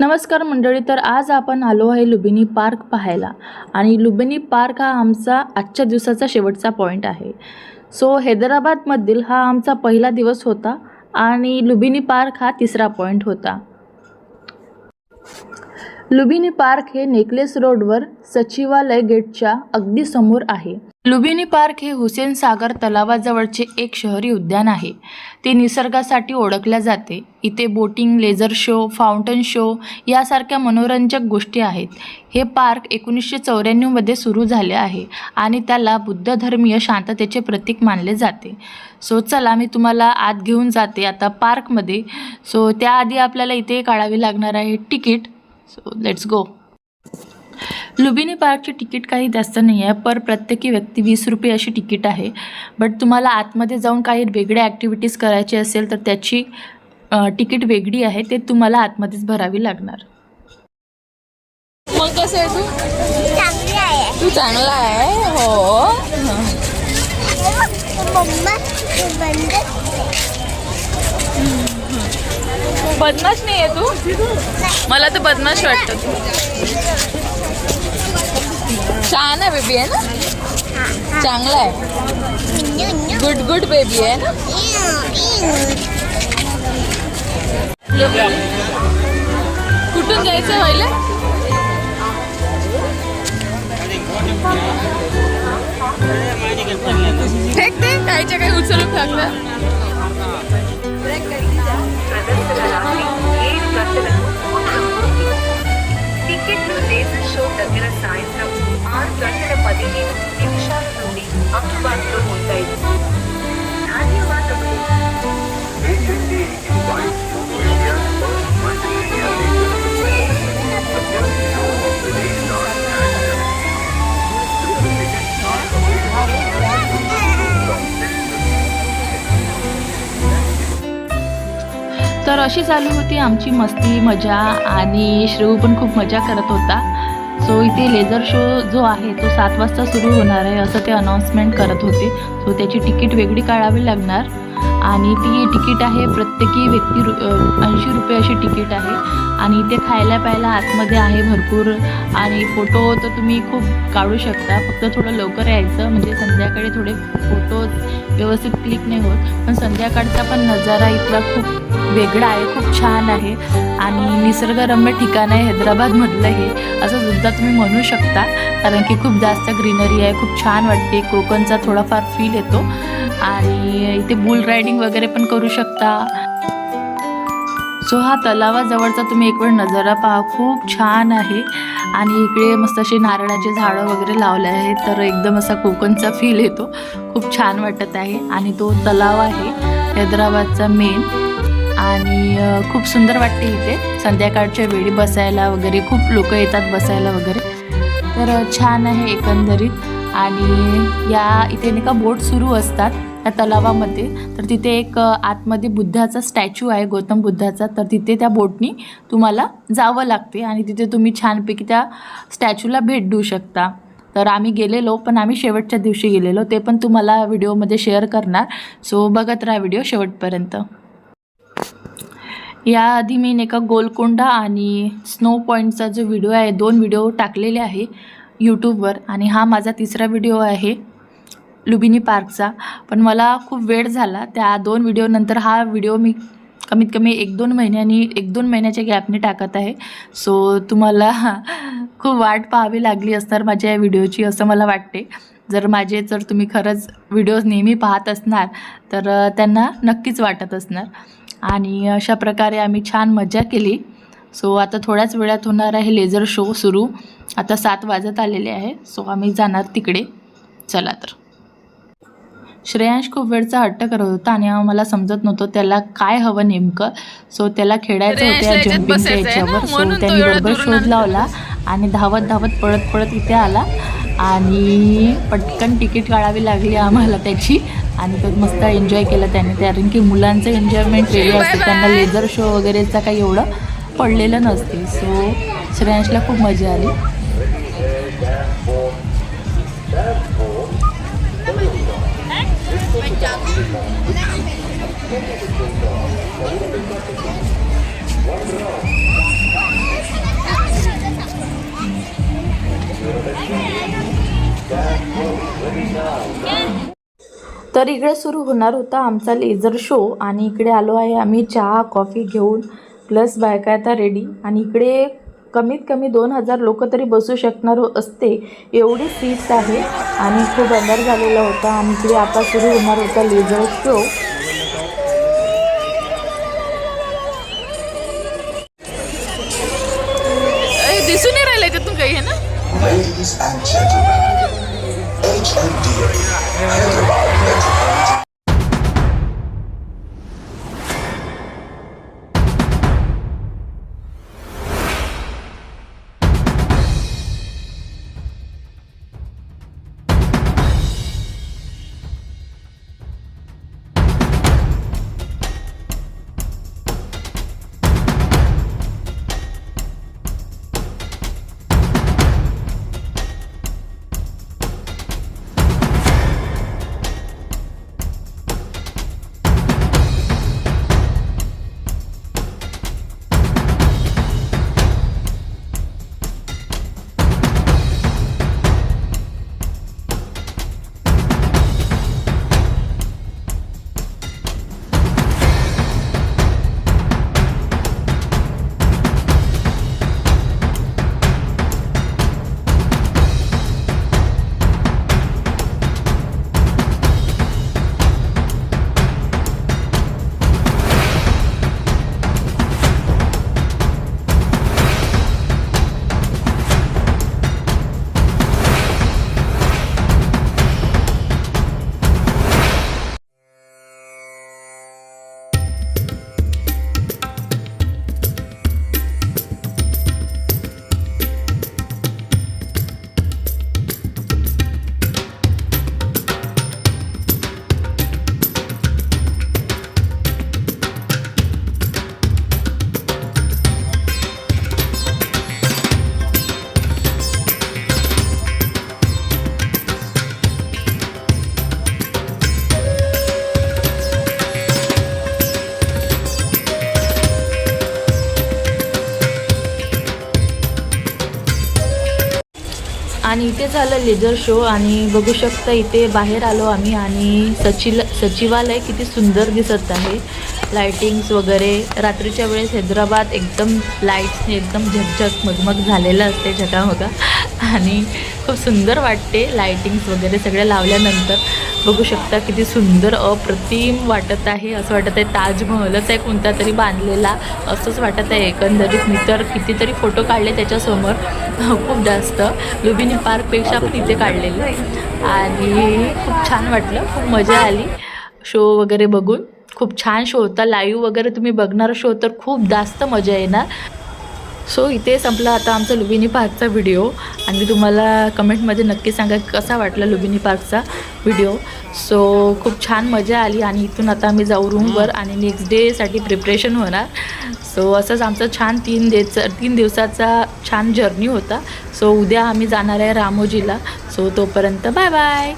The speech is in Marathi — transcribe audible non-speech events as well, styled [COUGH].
नमस्कार मंडळी तर आज आपण आलो आहे लुबिनी पार्क पाहायला. आणि लुबिनी पार्क हा आमचा आजच्या दिवसाचा शेवटचा पॉईंट आहे. सो हैदराबादमधील हा आमचा पहिला दिवस होता आणि लुबिनी पार्क हा तिसरा पॉईंट होता. लुबिनी पार्क हे नेकलेस रोडवर सचिवालय गेटच्या अगदी समोर आहे. लुबिनी पार्क हे हुसेन सागर तलावाजवळचे एक शहरी उद्यान आहे. ते निसर्गासाठी ओळखल्या जाते. इथे boating laser show fountain show यासारख्या मनोरंजक गोष्टी आहेत. हे पार्क एकोणीसशे चौऱ्याण्णवमध्ये सुरू झाले आहे आणि त्याला बुद्ध धर्मीय शांततेचे प्रतीक मानले जाते. सो चला मी तुम्हाला आत घेऊन जाते आता पार्कमध्ये. सो त्याआधी आपल्याला इथे काढावी लागणार आहे. Ticket so let's go Lumbini पार्कची ticket काही जास्त नाही आहे पर प्रत्येकी व्यक्ती वीस रुपये अशी तिकीट आहे. बट तुम्हाला आतमध्ये जाऊन काही वेगळ्या ॲक्टिव्हिटीज करायची असेल तर त्याची तिकीट वेगळी आहे ते तुम्हाला आतमध्येच भरावी लागणार. मग कसं आहे तू? चांगली आहे. तू चांगला आहे? हो. बंद. बदमाश नाही आहे तू? मला तर बदमाश वाटतं. छान आहे बेबी आहे ना? चांगला आहे. गुड गुड बेबी आहे. ना कुठून जायचं व्हायला फेक दे काहीच्या काही उचलून टाकलं టికెట్లు లేజర్ షో దగ్గర సాయంత్రం ఆరు గంటల పదిహేను నిమిషాల నుండి అక్టోబర్ तर अशी चालू होती आमची मस्ती मजा आणि श्रेऊ पण खूप मजा करत होता. सो इथे लेझर शो जो आहे तो सात वाजता सुरू होणार आहे असं ते अनाऊन्समेंट करत होते. सो त्याची तिकीट वेगळी काढावी लागणार. आणि ती तिकीट आहे प्रत्येकी व्यक्ती ऐंशी रुपये अशी तिकीट आहे. आणि इथे खायला प्यायला आतमध्ये आहे भरपूर. आणि फोटो तर तुम्ही खूप काढू शकता. फक्त थोडं लवकर यायचं. म्हणजे संध्याकाळी थोडे फोटोज व्यवस्थित क्लिक नाही होत. पण संध्याकाळचा पण नजारा इथला खूप वेगळा आहे. खूप छान आहे. आणि निसर्गरम्य ठिकाण आहे. हैदराबादमधलं हे. असं सुद्धा तुम्ही म्हणू शकता. कारण की खूप जास्त ग्रीनरी आहे. खूप छान वाटते. कोकणचा थोडाफार फील येतो. आणि इथे बुल रायडिंग वगैरे पण करू शकता. सो हा तलावाजवळचा तुम्ही एक वेळ नजारा पहा. खूप छान आहे. आणि इकडे मस्त असे नारळाचे झाडं वगैरे लावले आहेत. तर एकदम असा कोकणचा फील येतो. खूप छान वाटत आहे. आणि तो तलाव आहे हैदराबादचा मेन आणि खूप सुंदर वाटते इथे. संध्याकाळच्या वेळी बसायला वगैरे. खूप लोक येतात बसायला वगैरे. तर छान आहे एकंदरीत. आणि या इथे नाही का बोट सुरू असतात. त्या तलावामध्ये. तर तिथे एक आतमध्ये बुद्धाचा स्टॅच्यू आहे गौतम बुद्धाचा. तर तिथे त्या बोटनी तुम्हाला जावं लागते आणि तिथे तुम्ही छानपैकी त्या स्टॅच्यूला भेट देऊ शकता. तर आम्ही गेलेलो पण आम्ही शेवटच्या दिवशी गेलेलो. ते पण तुम्हाला व्हिडिओमध्ये शेअर करणार. सो बघत राहा व्हिडिओ शेवटपर्यंत. याआधी मी एका गोलकोंडा आणि स्नो पॉईंटचा जो व्हिडिओ आहे दोन व्हिडिओ टाकलेले आहे यूट्यूबवर आणि हा माझा तिसरा व्हिडिओ आहे. लुबिनी पार्कचा. पण मला खूप वेळ झाला. त्या दोन व्हिडिओनंतर हा व्हिडिओ मी कमीत कमी एक दोन महिन्यांनी एक दोन महिन्याच्या गॅपने टाकत आहे. सो तुम्हाला [LAUGHS] खूप वाट पाहावी लागली असणार माझ्या या व्हिडिओची असं मला वाटते. जर माझे जर तुम्ही खरंच व्हिडिओज नेहमी पाहत असणार तर त्यांना नक्कीच वाटत असणार. आणि अशा प्रकारे आम्ही छान मजा केली. सो आता थोड्याच वेळात होणार आहे लेझर शो सुरू. आता सात वाजत आलेले आहे. सो आम्ही जाणार तिकडे. चला तर. श्रेयांश खूप वेळचा हट्ट करत होता आणि मला समजत नव्हतं त्याला काय हवं नेमकं. सो त्याला खेळायचं होतं जम्पिंगच्या याच्यावर. सो त्यांनी बरोबर शोध लावला आणि धावत धावत पळत पळत इथे आला. आणि पटकन तिकीट काढावी लागली आम्हाला त्याची. आणि तो मस्त एन्जॉय केला त्याने. कारण की मुलांचं एन्जॉयमेंट वेगळं असतं. त्यांना लेझर शो वगैरेचा काही एवढं पडलेलं नसते. सो श्रेयांशला खूप मजा आली. तर इकडे सुरू होणार होता आमचा लेझर शो आणि इकडे आलो आहे आम्ही चहा कॉफी घेऊन. प्लस बायका आता रेडी आणि इकडे कमीत कमी दोन हजार लोक तरी बसू शकणार हो- असते. एवढी सीट्स आहे. आणि खूप अंधार झालेला होता. आणि इकडे आता सुरू होणार होता लेझर शो आणि इथे झालं लेझर शो आणि बघू शकता इथे बाहेर आलो आम्ही आणि सचिल सचिवालय किती सुंदर दिसत आहे. लायटिंग्स वगैरे. रात्रीच्या वेळेस हैदराबाद एकदम लाईट्सने एकदम झकझक मगमग झालेलं असते झकामका आणि खूप सुंदर वाटते लायटिंग्स वगैरे सगळ्या लावल्यानंतर. बघू शकता किती सुंदर अप्रतिम वाटत आहे. असं वाटत आहे ताजमहलच आहे कोणता तरी बांधलेला. असंच वाटत आहे एकंदरीत. मी तर कितीतरी फोटो काढले त्याच्यासमोर. खूप जास्त. लुबिनी पार्कपेक्षा पण इथे काढलेले आणि खूप छान वाटलं. खूप मजा आली. शो वगैरे बघून. खूप छान शो होता. लाईव्ह वगैरे तुम्ही बघणार शो तर खूप जास्त मजा येणार. सो इथे संपला आता आमचा लुबिनी पार्कचा व्हिडिओ आणि तुम्हाला कमेंटमध्ये नक्की सांगा कसा वाटला लुबिनी पार्कचा व्हिडिओ सो खूप छान मजा आली आणि इथून आता आम्ही जाऊ रूमवर आणि नेक्स्ट डेसाठी प्रिपरेशन होणार. सो असंच आमचा छान तीन डेचा तीन दिवसाचा छान जर्नी होता. सो उद्या आम्ही जाणार आहे रामोजीला. सो तोपर्यंत बाय बाय